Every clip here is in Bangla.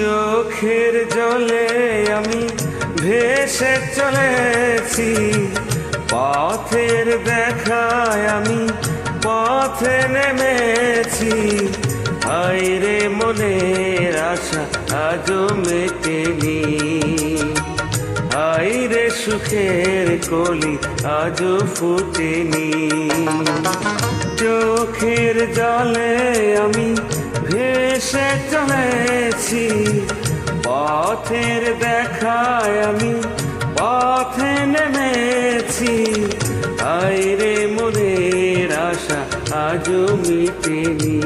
চোখের জলে আমি ভেসে চলেছি। পথের দেখায় আমি পথে নেমেছি। হায়রে মনের আশা আজও মেটেনি হায়রে সুখের কলি আজও ফুটেনি চোখের জলে আমি ভেসে চলেছি। পথের দেখায় আমি, পথে নেমেছি। আইরে মনের আশা আজও মিটেনি।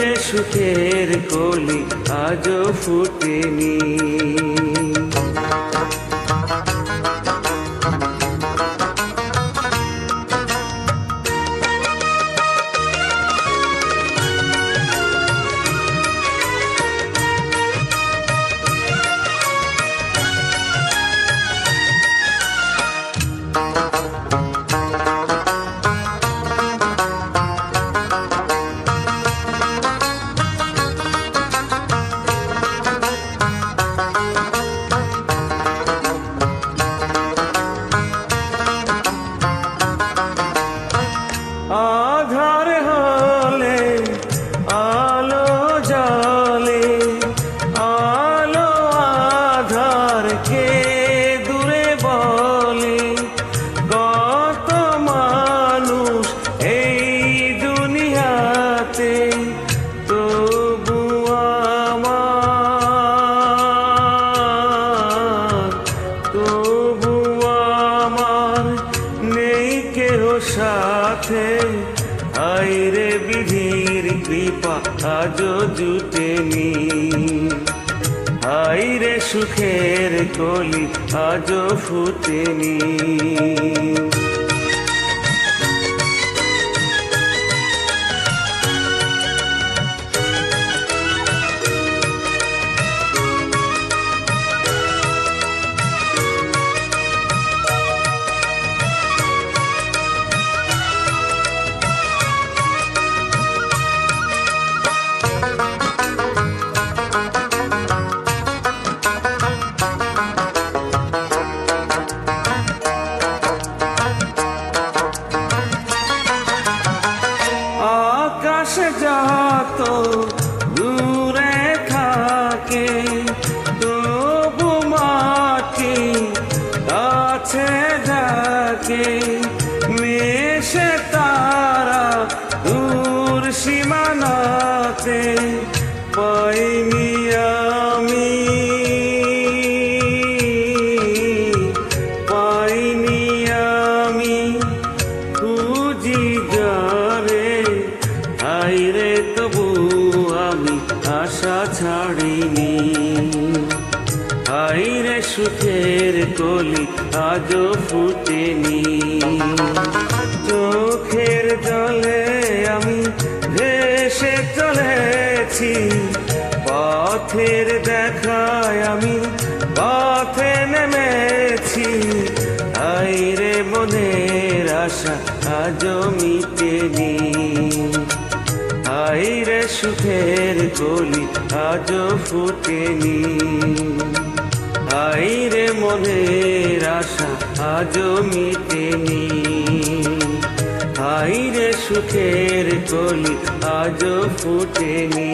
রে সুখের কলি আজও ফুটেনি। আইরে বিধির কৃপা আজো জুটেনি। আইরে সুখের কলি আজো ফুটেনি। ডাকে মেশে তারা দূর সীমানাতে পাইনি আমি। পাইনি আমি খুঁজি যারে আইরে তবু আমি আশা ছাড়িনি। আইরে সুখের কলি আজও ফুটেনি। চোখের জলে আমি ভেসে চলেছি, পথের দেখায় আমি পথে নেমেছি। আইরে মনের আশা আজও মিটেনি। আইরে সুখের কলি আজও ফুটেনি। মনের আশা আজও মিটেনি। হাইরে সুখের কলি আজ ফুটেনি।